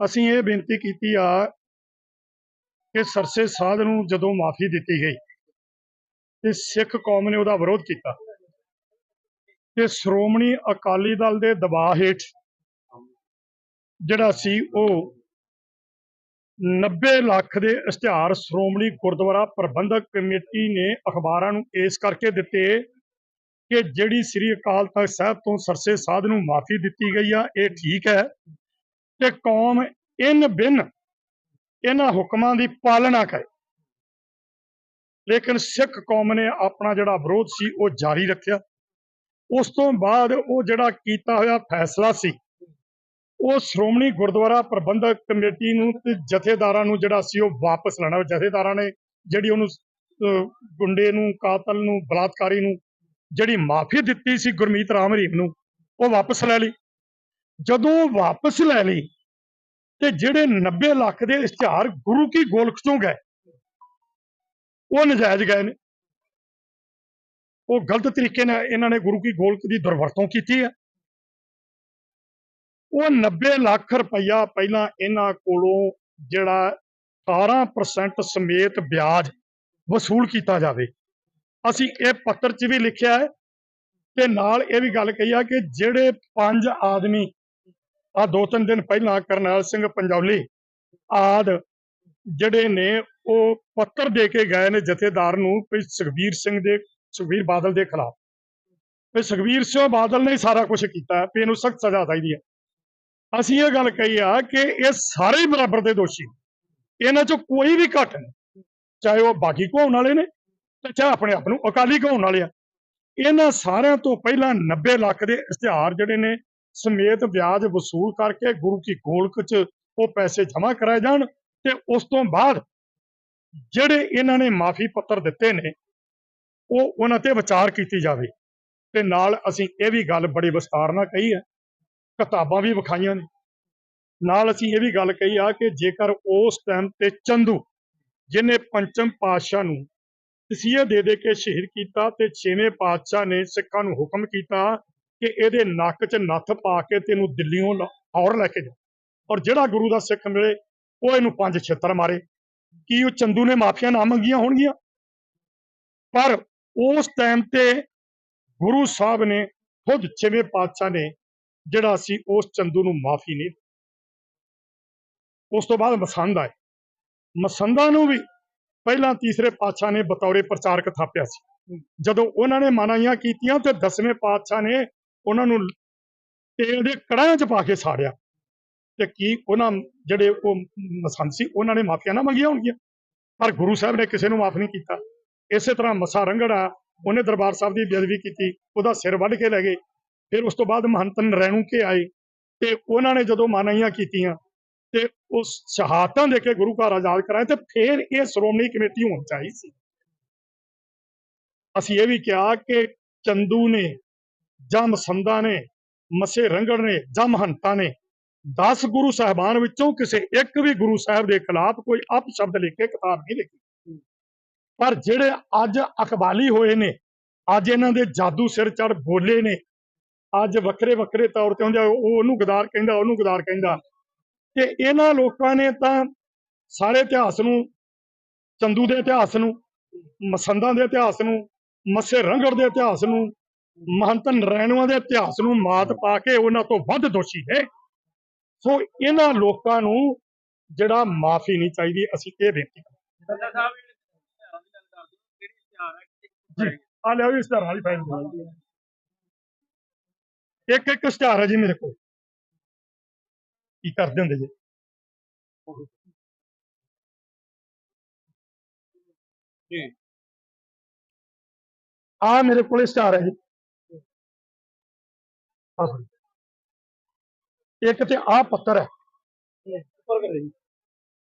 ਅਸੀਂ ਇਹ ਬੇਨਤੀ ਕੀਤੀ ਆ ਕਿ ਸਰਸੇ ਸਾਧ ਨੂੰ ਜਦੋਂ ਮਾਫੀ ਦਿੱਤੀ ਗਈ ਤੇ ਸਿੱਖ ਕੌਮ ਨੇ ਉਹਦਾ ਵਿਰੋਧ ਕੀਤਾ। ਤੇ ਸ਼੍ਰੋਮਣੀ ਅਕਾਲੀ ਦਲ ਦੇ ਦਬਾਅ ਹੇਠ ਜਿਹੜਾ ਸੀ ਉਹ 90 ਲੱਖ ਦੇ ਇਸ਼ਤਿਹਾਰ ਸ਼੍ਰੋਮਣੀ ਗੁਰਦੁਆਰਾ ਪ੍ਰਬੰਧਕ ਕਮੇਟੀ ਨੇ ਅਖਬਾਰਾਂ ਨੂੰ ਇਸ ਕਰਕੇ ਦਿੱਤੇ ਕਿ ਜਿਹੜੀ ਸ੍ਰੀ ਅਕਾਲ ਤਖਤ ਸਾਹਿਬ ਤੋਂ ਸਰਸੇ ਸਾਧ ਨੂੰ ਮਾਫੀ ਦਿੱਤੀ ਗਈ ਆ, ਇਹ ਠੀਕ ਹੈ। ਤੇ ਕੌਮ ਇਨ ਬਿਨ ਇਹਨਾਂ ਹੁਕਮਾਂ ਦੀ ਪਾਲਣਾ ਕਰੇ। ਲੇਕਿਨ ਸਿੱਖ ਕੌਮ ਨੇ ਆਪਣਾ ਜਿਹੜਾ ਵਿਰੋਧ ਸੀ, ਉਹ ਜਾਰੀ ਰੱਖਿਆ। ਉਸ ਤੋਂ ਬਾਅਦ ਉਹ ਜਿਹੜਾ ਕੀਤਾ ਹੋਇਆ ਫੈਸਲਾ ਸੀ, ਉਹ ਸ਼੍ਰੋਮਣੀ ਗੁਰਦੁਆਰਾ ਪ੍ਰਬੰਧਕ ਕਮੇਟੀ ਨੂੰ ਤੇ ਜਥੇਦਾਰਾਂ ਨੂੰ ਜਿਹੜਾ ਸੀ, ਉਹ ਵਾਪਸ ਲੈਣਾ। ਜਥੇਦਾਰਾਂ ਨੇ ਜਿਹੜੀ ਉਹਨੂੰ ਗੁੰਡੇ ਨੂੰ, ਕਾਤਲ ਨੂੰ, ਬਲਾਤਕਾਰੀ ਨੂੰ ਜਿਹੜੀ ਮਾਫੀ ਦਿੱਤੀ ਸੀ ਗੁਰਮੀਤ ਰਾਮ ਹਰੀਮ ਨੂੰ, ਉਹ ਵਾਪਸ ਲੈ ਲਈ। ਜਦੋਂ ਉਹ ਵਾਪਸ ਲੈ ਲਈ ਤੇ ਜਿਹੜੇ 90 ਲੱਖ ਦੇ ਇਸ਼ਤਿਹਾਰ ਗੁਰੂ ਕੀ ਗੋਲਕ ਤੋਂ ਗਏ, ਉਹ ਨਜਾਇਜ਼ ਗਏ ਨੇ। ਉਹ ਗਲਤ ਤਰੀਕੇ ਨਾਲ ਇਹਨਾਂ ਨੇ ਗੁਰੂ ਕੀ ਗੋਲਕ ਦੀ ਦੁਰਵਰਤੋਂ ਕੀਤੀ ਹੈ ਉਹ 90 ਲੱਖ ਰੁਪਈਆ ਪਹਿਲਾਂ ਇਹਨਾਂ ਕੋਲੋਂ ਜਿਹੜਾ 18% ਸਮੇਤ ਵਿਆਜ ਵਸੂਲ ਕੀਤਾ ਜਾਵੇ। ਅਸੀਂ ਇਹ ਪੱਤਰ 'ਚ ਵੀ ਲਿਖਿਆ ਹੈ ਤੇ ਨਾਲ ਇਹ ਵੀ ਗੱਲ ਕਹੀ ਆ ਕਿ ਜਿਹੜੇ ਪੰਜ ਆਦਮੀ ਆ ਦੋ ਤਿੰਨ ਦਿਨ ਪਹਿਲਾਂ ਕਰਨੈਲ ਸਿੰਘ ਪੰਜੌਲੀ ਆਦ ਜਿਹੜੇ ਨੇ ਉਹ ਪੱਤਰ ਦੇ ਕੇ ਗਏ ਨੇ ਜਥੇਦਾਰ ਨੂੰ ਵੀ ਸੁਖਬੀਰ ਸਿੰਘ ਦੇ, ਸੁਖਬੀਰ ਬਾਦਲ ਦੇ ਖਿਲਾਫ। ਵੀ ਸੁਖਬੀਰ ਸਿੰਘ ਬਾਦਲ ਨੇ ਸਾਰਾ ਕੁਝ ਕੀਤਾ ਵੀ ਇਹਨੂੰ ਸਖਤ ਸਜ਼ਾ ਚਾਹੀਦੀ ਹੈ। ਅਸੀਂ ਇਹ ਗੱਲ ਕਹੀ ਆ ਕਿ ਇਹ ਸਾਰੇ ਹੀ ਬਰਾਬਰ ਦੇ ਦੋਸ਼ੀ ਨੇ। ਇਹਨਾਂ ਚੋਂ ਕੋਈ ਵੀ ਘੱਟ ਨਹੀਂ। ਚਾਹੇ ਉਹ ਬਾਗੀ ਕਹਾਉਣ ਵਾਲੇ ਨੇ ਤੇ ਚਾਹੇ ਆਪਣੇ ਆਪ ਨੂੰ ਅਕਾਲੀ ਕਹਾਉਣ ਵਾਲੇ ਆ। ਇਹਨਾਂ ਸਾਰਿਆਂ ਤੋਂ ਪਹਿਲਾਂ 90 ਲੱਖ ਦੇ ਇਸ਼ਤਿਹਾਰ ਜਿਹੜੇ ਨੇ ਸਮੇਤ ਵਿਆਜ ਵਸੂਲ ਕਰਕੇ ਗੁਰੂ ਕੀ ਗੋਲਕ ਚ ਉਹ ਪੈਸੇ ਜਮ੍ਹਾਂ ਕਰਾਏ ਜਾਣ ਤੇ ਉਸ ਤੋਂ ਬਾਅਦ ਜਿਹੜੇ ਇਹਨਾਂ ਨੇ ਮਾਫੀ ਪੱਤਰ ਦਿੱਤੇ ਨੇ, ਉਹ ਉਹਨਾਂ ਤੇ ਵਿਚਾਰ ਕੀਤੀ ਜਾਵੇ। ਤੇ ਨਾਲ ਅਸੀਂ ਇਹ ਵੀ ਗੱਲ ਬੜੀ ਵਿਸਤਾਰ ਨਾਲ ਕਹੀ ਹੈ, ਕਿਤਾਬਾਂ ਵੀ ਵਿਖਾਈਆਂ ਨੇ। ਨਾਲ ਅਸੀਂ ਇਹ ਵੀ ਗੱਲ ਕਹੀ ਆ ਕਿ ਜੇਕਰ ਉਸ ਟਾਈਮ ਤੇ ਚੰਦੂ ਜਿਨੇ ਪੰਚਮ ਪਾਤਸ਼ਾਹ ਨੂੰ ਤਸੀਹੇ ਦੇ ਦੇ ਕੇ ਸ਼ਹੀਦ ਕੀਤਾ ਤੇ ਛੇਵੇਂ ਪਾਤਸ਼ਾਹ ਨੇ ਸਿੱਖਾਂ ਨੂੰ ਹੁਕਮ ਕੀਤਾ ਕਿ ਇਹਦੇ ਨੱਕ 'ਚ ਨੱਥ ਪਾ ਕੇ ਤੈਨੂੰ ਦਿੱਲੀੋਂ ਲਾਹੌਰ ਲੈ ਕੇ ਜਾ। ਔਰ ਜਿਹੜਾ ਗੁਰੂ ਦਾ ਸਿੱਖ ਮਿਲੇ, ਉਹ ਇਹਨੂੰ ਪੰਜ ਛੇਤਰ ਮਾਰੇ। ਕੀ ਉਹ ਚੰਦੂ ਨੇ ਮਾਫੀਆਂ ਨਾ ਮੰਗੀਆਂ ਹੋਣਗੀਆਂ? ਪਰ ਉਸ ਟਾਈਮ ਤੇ ਗੁਰੂ ਸਾਹਿਬ ਨੇ ਖੁਦ ਛੇਵੇਂ ਪਾਤਸ਼ਾਹ ਨੇ ਜਿਹੜਾ ਸੀ ਉਸ ਚੰਦੂ ਨੂੰ ਮਾਫੀ ਨਹੀਂ ਉਸ ਤੋਂ ਬਾਅਦ ਮਸੰਦ ਆਏ। ਮਸੰਦਾਂ ਨੂੰ ਵੀ ਪਹਿਲਾਂ ਤੀਸਰੇ ਪਾਤਸ਼ਾਹ ਨੇ ਬਤੌਰੇ ਪ੍ਰਚਾਰਕ ਥਾਪਿਆ ਸੀ। ਜਦੋਂ ਉਹਨਾਂ ਨੇ ਮਨਾਈਆਂ ਕੀਤੀਆਂ ਤੇ ਦਸਵੇਂ ਪਾਤਸ਼ਾਹ ਨੇ ਉਹਨਾਂ ਨੂੰ ਤੇਲ ਦੇ ਕੜਾਹਾਂ 'ਚ ਪਾ ਕੇ ਸਾੜਿਆ। ਤੇ ਕੀ ਉਹਨਾਂ ਜਿਹੜੇ ਉਹ ਮਸੰਦ ਸੀ, ਉਹਨਾਂ ਨੇ ਮਾਫੀਆਂ ਨਾ ਮੰਗੀਆਂ ਹੋਣਗੀਆਂ। ਪਰ ਗੁਰੂ ਸਾਹਿਬ ਨੇ ਕਿਸੇ ਨੂੰ ਮਾਫ ਨਹੀਂ ਕੀਤਾ। ਇਸੇ ਤਰ੍ਹਾਂ ਮਸਾ ਰੰਗੜਾ, ਉਹਨੇ ਦਰਬਾਰ ਸਾਹਿਬ ਦੀ ਬੇਅਦਬੀ ਕੀਤੀ, ਉਹਦਾ ਸਿਰ ਵੱਢ ਕੇ ਲੈ ਗਏ। ਫਿਰ ਉਸ ਤੋਂ ਬਾਅਦ ਮਹੰਤ ਨਰੈਣੂ ਕੇ ਆਏ ਤੇ ਉਹਨਾਂ ਨੇ ਜਦੋਂ ਮਨਾਈਆਂ ਕੀਤੀਆਂ ਤੇ ਉਸ ਸ਼ਹਾਦਤਾਂ ਦੇ ਕੇ ਗੁਰੂ ਘਰ ਆਜ਼ਾਦ ਕਰਾਏ ਤੇ ਫਿਰ ਇਹ ਸ਼੍ਰੋਮਣੀ ਕਮੇਟੀ ਹੋਣੀ ਚਾਹੀਦੀ ਸੀ। ਅਸੀਂ ਇਹ ਵੀ ਕਿਹਾ ਕਿ ਚੰਦੂ ਨੇ ਜਾਂ ਮਸੰਦਾ ਨੇ ਮਸੇ ਰੰਗੜ ਨੇ ਜਾਂ ਮਹੰਤਾਂ ਨੇ 10 ਗੁਰੂ ਸਾਹਿਬਾਨ ਵਿੱਚੋਂ ਕਿਸੇ ਇੱਕ ਵੀ ਗੁਰੂ ਸਾਹਿਬ ਦੇ ਖਿਲਾਫ ਕੋਈ ਅਪ ਸ਼ਬਦ ਲਿਖ ਕੇ ਕਿਤਾਬ ਨਹੀਂ ਲਿਖੀ। ਪਰ ਜਿਹੜੇ ਅੱਜ ਅਕਬਾਲੀ ਹੋਏ ਨੇ ਅੱਜ ਇਹਨਾਂ ਦੇ ਜਾਦੂ ਸਿਰ ਚੜ ਬੋਲੇ ਨੇ ਅੱਜ ਵੱਖਰੇ ਵੱਖਰੇ ਤੌਰ ਤੇ ਹੁੰਦੇ ਉਹ ਉਹਨੂੰ ਗਦਾਰ ਕਹਿੰਦਾ ਉਹਨੂੰ ਗਦਾਰ ਕਹਿੰਦਾ ਤੇ ਇਹਨਾਂ ਲੋਕਾਂ ਨੇ ਤਾਂ ਸਾਰੇ ਇਤਿਹਾਸ ਨੂੰ ਚੰਦੂ ਦੇ ਇਤਿਹਾਸ ਨੂੰ ਮਸੰਦਾਂ ਦੇ ਇਤਿਹਾਸ ਨੂੰ ਮੱਸੇ ਰੰਗੜ ਦੇ ਇਤਿਹਾਸ ਨੂੰ ਮਹੰਤ ਨਰੈਣੂਆਂ ਦੇ ਇਤਿਹਾਸ ਨੂੰ ਮਾਤ ਪਾ ਕੇ ਉਹਨਾਂ ਤੋਂ ਵੱਧ ਦੋਸ਼ੀ ਨੇ। ਸੋ ਇਹਨਾਂ ਲੋਕਾਂ ਨੂੰ ਜਿਹੜਾ ਮਾਫੀ ਨਹੀਂ ਚਾਹੀਦੀ ਅਸੀਂ ਇਹ ਬੇਨਤੀ ਕਰਦੇ ਹੋ। ਹੈ ਹਾਂ। ਆ ਲਿਆਓ ਇਸ ਤਰ੍ਹਾਂ ਵਾਲੀ ਫਾਈਲ ਇੱਕ ਇੱਕ ਇਸ਼ਤਿਹਾਰ ਹੈ ਜੀ ਮੇਰੇ ਕੋਲ। ਕੀ ਕਰਦੇ ਹੁੰਦੇ ਜੀ? ਜੀ। ਆ ਮੇਰੇ ਕੋਲ ਇਸ਼ਤਿਹਾਰ ਹੈ ਜੀ। ਆਹ ਇੱਕ ਤੇ। ਆ ਪੱਤਰ ਹੈ।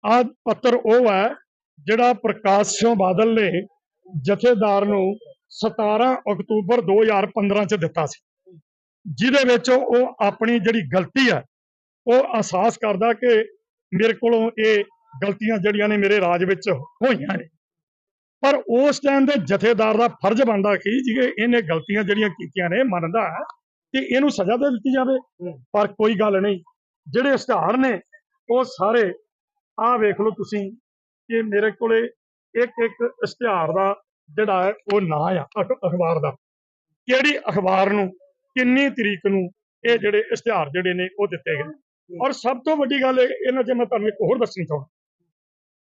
ਆ ਪੱਤਰ ਉਹ ਹੈ ਜਿਹੜਾ ਪ੍ਰਕਾਸ਼ ਸਿੰਘ ਬਾਦਲ ਨੇ ਜਥੇਦਾਰ ਨੂੰ 17 ਅਕਤੂਬਰ 2015 ਚ ਦਿੱਤਾ ਸੀ। ਜਿਹਦੇ ਵਿੱਚ ਉਹ ਆਪਣੀ ਜਿਹੜੀ ਗਲਤੀ ਹੈ, ਉਹ ਅਹਿਸਾਸ ਕਰਦਾ ਕਿ ਮੇਰੇ ਕੋਲੋਂ ਇਹ ਗਲਤੀਆਂ ਜਿਹੜੀਆਂ ਨੇ ਮੇਰੇ ਰਾਜ ਵਿੱਚ ਹੋਈਆਂ ਨੇ। ਪਰ ਉਸ ਟਾਈਮ ਦੇ ਜਥੇਦਾਰ ਦਾ ਫਰਜ਼ ਬਣਦਾ ਕਿ ਜੇ ਇਹਨੇ ਗਲਤੀਆਂ ਜਿਹੜੀਆਂ ਕੀਤੀਆਂ ਨੇ, ਮੰਨਦਾ ਹੈ। ਤੇ ਇਹਨੂੰ ਸਜ਼ਾ ਦੇ ਦਿੱਤੀ ਜਾਵੇ। ਪਰ ਕੋਈ ਗੱਲ ਨਹੀਂ। ਜਿਹੜੇ ਇਸ਼ਤਿਹਾਰ ਨੇ ਉਹ ਸਾਰੇ ਆਹ ਵੇਖ ਲਓ ਤੁਸੀਂ ਕਿ ਮੇਰੇ ਕੋਲੇ ਇੱਕ ਇੱਕ ਇਸ਼ਤਿਹਾਰ ਦਾ ਜਿਹੜਾ ਹੈ ਉਹ ਨਾਂ ਆ ਅਖ- ਅਖਬਾਰ ਦਾ। ਕਿਹੜੀ ਅਖਬਾਰ ਨੂੰ ਕਿੰਨੀ ਤਰੀਕ ਨੂੰ ਇਹ ਜਿਹੜੇ ਇਸ਼ਤਿਹਾਰ ਜਿਹੜੇ ਨੇ ਉਹ ਦਿੱਤੇ ਗਏ। ਔਰ ਸਭ ਤੋਂ ਵੱਡੀ ਗੱਲ ਇਹ- ਇਹਨਾਂ 'ਚ ਮੈਂ ਤੁਹਾਨੂੰ ਇੱਕ ਹੋਰ ਦੱਸਣੀ ਚਾਹੁੰਦਾ।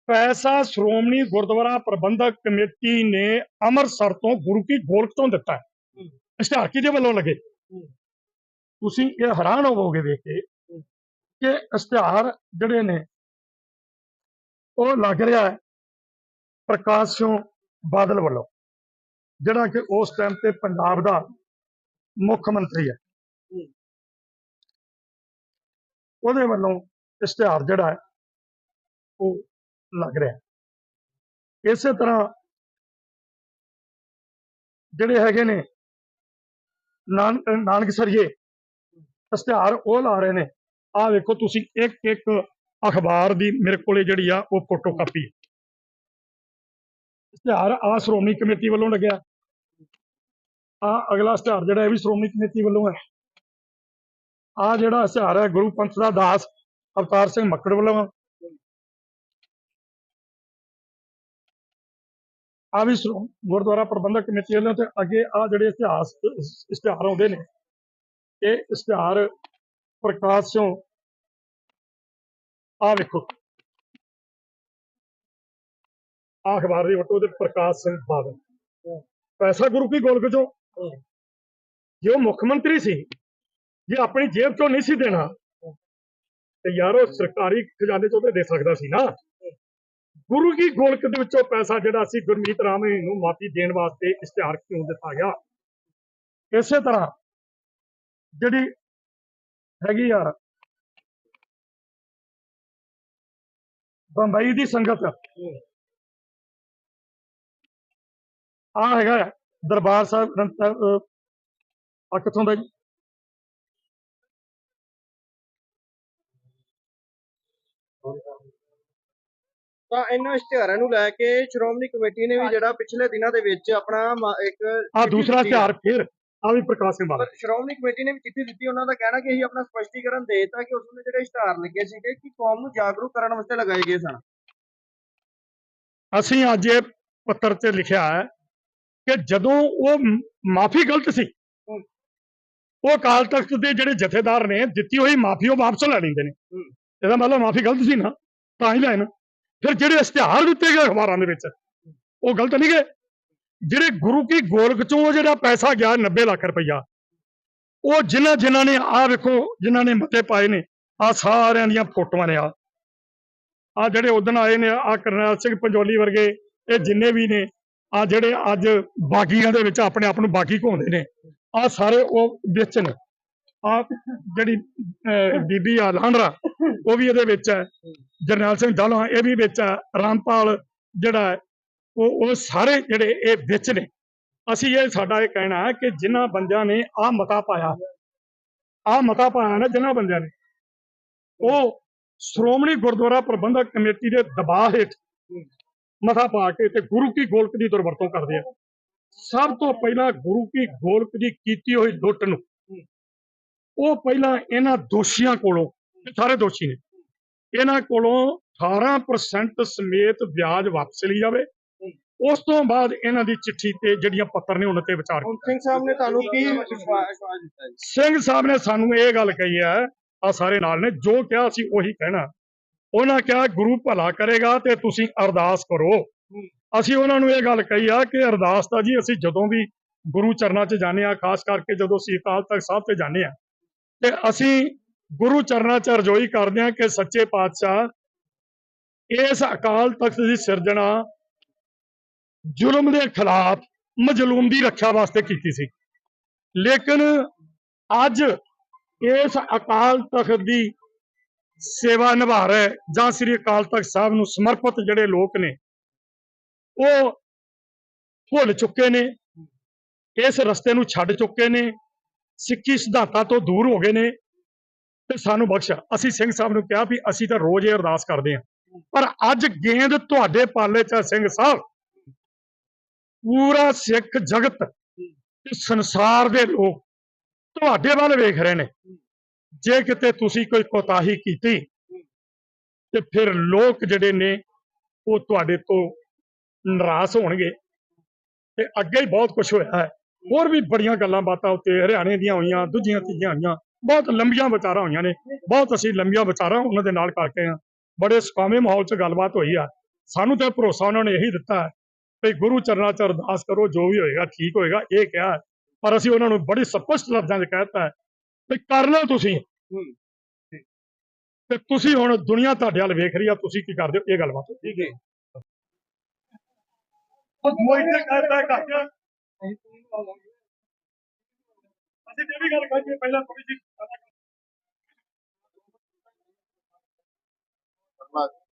ਪੈਸਾ ਸ਼੍ਰੋਮਣੀ ਗੁਰਦੁਆਰਾ ਪ੍ਰਬੰਧਕ ਕਮੇਟੀ ਨੇ ਅੰਮ੍ਰਿਤਸਰ ਤੋਂ ਗੁਰੂ ਕੀ ਗੋਲਕ ਤੋਂ ਦਿੱਤਾ। ਹੈ। ਇਸ਼ਤਿਹਾਰ ਕਿਹਦੇ ਵੱਲੋਂ ਲੱਗੇ? ਤੁਸੀਂ ਇਹ ਹੈਰਾਨ ਹੋਵੋਗੇ ਵੇਖ ਕੇ ਕਿ ਇਸ਼ਤਿਹਾਰ ਜਿਹੜੇ ਨੇ ਉਹ ਲੱਗ ਰਿਹਾ ਹੈ ਪ੍ਰਕਾਸ਼ ਸਿੰਘ ਬਾਦਲ ਵੱਲੋਂ ਜਿਹੜਾ ਕਿ ਉਸ ਟਾਈਮ ਤੇ ਪੰਜਾਬ ਦਾ ਮੁੱਖ ਮੰਤਰੀ ਹੈ। ਉਹਦੇ ਵੱਲੋਂ ਇਸ਼ਤਿਹਾਰ ਜਿਹੜਾ ਹੈ ਉਹ ਲੱਗ ਰਿਹਾ। ਇਸੇ ਤਰ੍ਹਾਂ ਜਿਹੜੇ ਹੈਗੇ ਨੇ ਨਾਨਕ ਸਰੀਏ, ਇਸ਼ਤਿਹਾਰ ਉਹ ਲਾ ਰਹੇ ਨੇ। ਆਹ ਵੇਖੋ ਤੁਸੀਂ, ਇੱਕ ਇੱਕ ਅਖਬਾਰ ਦੀ ਮੇਰੇ ਕੋਲੇ ਜਿਹੜੀ ਆ, ਉਹ ਫੋਟੋ ਕਾਪੀ ਹੈ। ਇਸ਼ਤਿਹਾਰ ਆ ਸ਼੍ਰੋਮਣੀ ਕਮੇਟੀ ਵੱਲੋਂ ਲੱਗਿਆ। ਆ ਅਗਲਾ ਇਸ਼ਤਿਹਾਰ ਜਿਹੜਾ ਇਹ ਵੀ ਸ਼੍ਰੋਮਣੀ ਕਮੇਟੀ ਵੱਲੋਂ ਹੈ। ਆ ਜਿਹੜਾ ਇਸ਼ਤਿਹਾਰ ਹੈ ਗੁਰੂ ਪੰਥ ਦਾ ਦਾਸ ਅਵਤਾਰ ਸਿੰਘ ਮੱਕੜ ਵੱਲੋਂ। ਆ ਵੀ ਗੁਰਦੁਆਰਾ ਪ੍ਰਬੰਧਕ ਕਮੇਟੀ ਵੱਲੋਂ ਤੇ ਅੱਗੇ ਆ ਜਿਹੜੇ ਇਤਿਹਾਸ, ਇਸ਼ਤਿਹਾਰ ਆਉਂਦੇ ਨੇ, ਇਹ ਇਸ਼ਤਿਹਾਰ ਪ੍ਰਕਾਸ਼ ਸਿੰਘ ਆ ਵੇਖੋ। ਆ ਅਖਬਾਰ ਦੀ ਫੋਟੋ ਤੇ ਪ੍ਰਕਾਸ਼ ਸਿੰਘ ਬਾਦਲ। ਪੈਸਾ ਗੁਰੂ ਕੀ ਗੋਲਕ ਚੋਂ? ਜੇ ਉਹ ਮੁੱਖ ਮੰਤਰੀ ਸੀ, ਜੇ ਆਪਣੀ ਜੇਬ ਚੋਂ ਨਹੀਂ ਸੀ ਦੇਣਾ, ਤੇ ਯਾਰ ਉਹ ਸਰਕਾਰੀ ਖਜ਼ਾਨੇ ਚੋਂ ਤੇ ਦੇ ਸਕਦਾ ਸੀ ਨਾ। ਗੁਰੂ ਕੀ ਗੋਲਕ ਦੇ ਵਿੱਚੋਂ ਪੈਸਾ ਜਿਹੜਾ ਸੀ ਗੁਰਮੀਤ ਰਾਮੇ ਨੂੰ ਮਾਫੀ ਦੇਣ ਵਾਸਤੇ ਇਸ਼ਤਿਹਾਰ ਕਿਉਂ ਦਿੱਤਾ ਗਿਆ? ਇਸੇ ਤਰ੍ਹਾਂ ਜਿਹੜੀ ਹੈਗੀ ਆ ਬੰਬਈ ਦੀ ਸੰਗਤ ਆ ਹੈਗਾ ਹੈ, ਦਰਬਾਰ ਸਾਹਿਬ ਗ੍ਰੰਥ ਸਾਹਿਬ, ਆ ਕਿੱਥੋਂ ਦਾ ਜੀ? ਤਾਂ ਇਹਨਾਂ ਇਸ਼ਤਿਹਾਰਾਂ ਨੂੰ ਲੈ ਕੇ ਸ਼੍ਰੋਮਣੀ ਕਮੇਟੀ ਨੇ ਵੀ ਜਿਹੜਾ ਪਿਛਲੇ ਦਿਨਾਂ ਦੇ ਵਿੱਚ ਆਪਣਾ ਮ- ਇੱਕ ਆ ਦੂਸਰਾ। ਇਸ਼ਤਿਹਾਰ ਫਿਰ ਆ ਵੀ ਪ੍ਰਕਾਸ਼ ਸਿੰਘ ਬਾਦਲ। ਪਰ ਸ਼੍ਰੋਮਣੀ ਕਮੇਟੀ ਨੇ ਵੀ ਚਿੱਠੀ ਦਿੱਤੀ ਉਹਨਾਂ ਦਾ ਕਹਿਣਾ ਕਿ ਅਸੀਂ ਆਪਣਾ ਸਪਸ਼ਟੀਕਰਨ ਦੇ ਦਿੱਤਾ ਕਿ ਉਸ ਵੇਲੇ ਜਿਹੜੇ ਇਸ਼ਤਿਹਾਰ ਲੱਗੇ ਸੀਗੇ ਕਿ ਕੌਮ ਨੂੰ ਜਾਗਰੂਕ ਕਰਨ ਵਾਸਤੇ ਲਗਾਏ ਗਏ ਸਨ। ਅਸੀਂ ਅੱਜ ਇਹ ਪੱਤਰ 'ਚ ਲਿਖਿਆ ਹੈ ਕਿ ਜਦੋਂ ਉਹ ਮਾਫੀ ਗਲਤ ਸੀ ਉਹ ਅਕਾਲ ਤਖਤ ਦੇ ਜਿਹੜੇ ਜਥੇਦਾਰ ਨੇ ਦਿੱਤੀ ਹੋਈ ਮਾਫੀ ਉਹ ਵਾਪਸ ਲੈ ਲੈਂਦੇ ਨੇ। ਇਹਦਾ ਮਤਲਬ ਮਾਫੀ ਗਲਤ ਸੀ ਨਾ ਤਾਂ ਹੀ ਲੈਣ। ਫਿਰ ਜਿਹੜੇ ਇਸ਼ਤਿਹਾਰ ਦਿੱਤੇ ਗਏ ਅਖਬਾਰਾਂ ਦੇ ਵਿੱਚ, ਉਹ ਗਲਤ ਨਹੀਂ ਗਏ। ਜਿਹੜੇ ਗੁਰੂ ਕੀ ਗੋਲਕ ਚੋਂ ਜਿਹੜਾ ਪੈਸਾ ਗਿਆ 90 ਲੱਖ ਰੁਪਈਆ, ਉਹ ਜਿਨ੍ਹਾਂ ਜਿਨ੍ਹਾਂ ਨੇ ਆ ਵੇਖੋ, ਜਿਨ੍ਹਾਂ ਨੇ ਮਤੇ ਪਾਏ ਨੇ ਆ ਸਾਰਿਆਂ ਦੀਆਂ ਫੋਟੋਆਂ ਨੇ ਆ ਆ ਜਿਹੜੇ ਉਦਣ ਆਏ ਨੇ ਆ ਕਰਨੈਲ ਸਿੰਘ ਪੰਜੋਲੀ ਵਰਗੇ, ਇਹ ਜਿੰਨੇ ਵੀ ਨੇ ਆ ਜਿਹੜੇ ਅੱਜ ਬਾਗੀਆਂ ਦੇ ਵਿੱਚ ਆਪਣੇ ਆਪ ਨੂੰ ਬਾਗੀ ਘੁੰਮਦੇ ਨੇ ਆ ਸਾਰੇ ਉਹ ਵਿੱਚ ਨੇ। ਆ ਜਿਹੜੀ ਬੀਬੀ ਆ ਲਾਂਡਰਾ ਉਹ ਵੀ ਇਹਦੇ ਵਿੱਚ ਹੈ। ਜਰਨੈਲ ਸਿੰਘ ਦਾਲਾ ਇਹ ਵੀ ਵਿੱਚ ਹੈ। ਰਾਮਪਾਲ ਜਿਹੜਾ ਉਹ ਉਹ ਸਾਰੇ ਜਿਹੜੇ ਇਹ ਵਿੱਚ ਨੇ। ਅਸੀਂ ਇਹ, ਸਾਡਾ ਇਹ ਕਹਿਣਾ ਹੈ ਕਿ ਜਿਨ੍ਹਾਂ ਬੰਦਿਆਂ ਨੇ ਆ ਮਤਾ ਪਾਇਆ, ਆ ਮਤਾ ਪਾਇਆ ਨਾ ਜਿਨ੍ਹਾਂ ਬੰਦਿਆਂ ਨੇ, ਉਹ ਸ਼੍ਰੋਮਣੀ ਗੁਰਦੁਆਰਾ ਪ੍ਰਬੰਧਕ ਕਮੇਟੀ ਦੇ ਦਬਾਅ ਹੇਠ ਮਤਾ ਪਾ ਕੇ ਤੇ ਗੁਰੂ ਕੀ ਗੋਲਕ ਦੀ ਦੁਰਵਰਤੋਂ ਕਰਦੇ ਆ। ਸਭ ਤੋਂ ਪਹਿਲਾਂ ਗੁਰੂ ਕੀ ਗੋਲਕ ਦੀ ਕੀਤੀ ਹੋਈ ਲੁੱਟ ਨੂੰ ਉਹ ਪਹਿਲਾਂ ਇਹਨਾਂ ਦੋਸ਼ੀਆਂ ਕੋਲੋਂ ਸਾਰੇ ਦੋਸ਼ੀ ਨੇ ਇਹਨਾਂ ਕੋਲੋਂ 18% ਸਮੇਤ ਵਿਆਜ ਵਾਪਸ ਲਈ ਜਾਵੇ। ਉਸ ਤੋਂ ਬਾਅਦ ਇਹਨਾਂ ਦੀ ਚਿੱਠੀ ਤੇ ਜਿਹੜੀਆਂ ਪੱਤਰ ਨੇ ਉਹਨਾਂ ਤੇ ਵਿਚਾਰ ਹੁਣ ਸਿੰਘ ਸਾਹਿਬ ਨੇ ਤੁਹਾਨੂੰ ਕੀ ਸਿੰਘ ਸਾਹਿਬ ਨੇ ਸਾਨੂੰ ਇਹ ਗੱਲ ਕਹੀ ਹੈ ਆ ਸਾਰੇ ਨਾਲ ਨੇ ਜੋ ਕਿਹਾ ਸੀ ਉਹੀ ਕਹਿਣਾ। ਉਹਨਾਂ ਕਿਹਾ ਗੁਰੂ ਭਲਾ ਕਰੇਗਾ ਤੇ ਤੁਸੀਂ ਅਰਦਾਸ ਕਰੋ। ਅਸੀਂ ਉਹਨਾਂ ਨੂੰ ਇਹ ਗੱਲ ਕਹੀ ਆ ਕਿ ਅਰਦਾਸ ਤਾਂ ਜੀ ਅਸੀਂ ਜਦੋਂ ਵੀ ਗੁਰੂ ਚਰਨਾਂ 'ਚ ਜਾਂਦੇ ਆ ਖਾਸ ਕਰਕੇ ਜਦੋਂ ਅਕਾਲ ਤਖਤ ਸਾਹਿਬ ਤੇ ਜਾਂਦੇ ਆ ਤੇ ਅਸੀਂ ਗੁਰੂ ਚਰਨਾਂ 'ਚ ਰਜੋਈ ਕਰਦੇ ਹਾਂ ਕਿ ਸੱਚੇ ਪਾਤਸ਼ਾਹ ਇਸ ਅਕਾਲ ਤਖਤ ਦੀ ਸਿਰਜਣਾ ਜ਼ੁਲਮ ਦੇ ਖਿਲਾਫ ਮਜ਼ਲੂਮ ਦੀ ਰੱਖਿਆ ਵਾਸਤੇ ਕੀਤੀ ਸੀ। ਲੇਕਿਨ ਅੱਜ ਇਸ ਅਕਾਲ ਤਖਤ ਦੀ ਸੇਵਾ ਨਿਭਾ ਰਹੇ ਜਾਂ ਸ੍ਰੀ ਅਕਾਲ ਤਖਤ ਸਾਹਿਬ ਨੂੰ ਸਮਰਪਿਤ ਜਿਹੜੇ ਲੋਕ ਨੇ, ਉਹ ਭੁੱਲ ਚੁੱਕੇ ਨੇ, ਇਸ ਰਸਤੇ ਨੂੰ ਛੱਡ ਚੁੱਕੇ ਨੇ ਸਿੱਖੀ ਸਿਧਾਂਤਾਂ ਤੋਂ ਦੂਰ ਹੋ ਗਏ ਨੇ ਤੇ ਸਾਨੂੰ ਬਖਸ਼ ਅਸੀਂ ਸਿੰਘ ਸਾਹਿਬ ਨੂੰ ਕਿਹਾ ਵੀ ਅਸੀਂ ਤਾਂ ਰੋਜ਼ ਇਹ ਅਰਦਾਸ ਕਰਦੇ ਹਾਂ। ਪਰ ਅੱਜ ਗੇਂਦ ਤੁਹਾਡੇ ਪਾਲੇ 'ਚ ਸਿੰਘ ਸਾਹਿਬ। ਪੂਰਾ ਸਿੱਖ ਜਗਤ ਤੇ ਸੰਸਾਰ ਦੇ ਲੋਕ ਤੁਹਾਡੇ ਵੱਲ ਵੇਖ ਰਹੇ ਨੇ। ਜੇ ਕਿਤੇ ਤੁਸੀਂ ਕੋਈ ਕੋਤਾਹੀ ਕੀਤੀ ਤੇ ਫਿਰ ਲੋਕ ਜਿਹੜੇ ਨੇ ਉਹ ਤੁਹਾਡੇ ਤੋਂ ਨਾਰਾਜ਼ ਹੋਣਗੇ। ਤੇ ਅੱਗੇ ਹੀ ਬਹੁਤ ਕੁਝ ਹੋਇਆ ਹੈ। ਹੋਰ ਵੀ ਬੜੀਆਂ ਗੱਲਾਂ ਬਾਤਾਂ ਉੱਤੇ ਹਰਿਆਣੇ ਦੀਆਂ ਹੋਈਆਂ ਦੂਜੀਆਂ ਤੀਜੀਆਂ ਹੋਈਆਂ। ਬਹੁਤ ਲੰਬੀਆਂ ਵਿਚਾਰਾਂ ਹੋਈਆਂ ਨੇ। ਬਹੁਤ ਅਸੀਂ ਲੰਬੀਆਂ ਵਿਚਾਰਾਂ ਉਹਨਾਂ ਦੇ ਨਾਲ ਕਰਕੇ ਆ ਬੜੇ ਸੁਖਾਵੇਂ ਮਾਹੌਲ 'ਚ ਗੱਲਬਾਤ ਹੋਈ ਆ। ਸਾਨੂੰ ਤਾਂ ਭਰੋਸਾ ਉਹਨਾਂ ਨੇ ਇਹੀ ਦਿੱਤਾ ਹੈ ਵੀ ਗੁਰੂ ਚਰਨਾਂ 'ਚ ਅਰਦਾਸ ਕਰੋ ਜੋ ਵੀ ਹੋਏਗਾ ਠੀਕ ਹੋਏਗਾ ਇਹ ਕਿਹਾ। ਪਰ ਅਸੀਂ ਉਹਨਾਂ ਨੂੰ ਬੜੀ ਸਪਸ਼ਟ ਲਫ਼ਜ਼ਾਂ 'ਚ ਕਹਿਤਾ ਹੈ ਵੀ ਕਰ ਲਓ ਤੁਸੀਂ। ਤੇ ਤੁਸੀਂ ਹੁਣ ਦੁਨੀਆ ਤੁਹਾਡੇ ਵੱਲ ਵੇਖ ਰਹੀ ਆ ਤੁਸੀਂ ਕੀ ਕਰਦੇ ਹੋ? ਇਹ ਗੱਲਬਾਤ। ਠੀਕ ਹੈ। ਉਹ ਇੱਥੇ ਕਰਦਾ ਕਾਕਾ ਅਸੀਂ ਤੇ ਵੀ ਗੱਲ ਕਰੀਏ ਪਹਿਲਾਂ ਥੋੜੀ ਜਿਹੀ।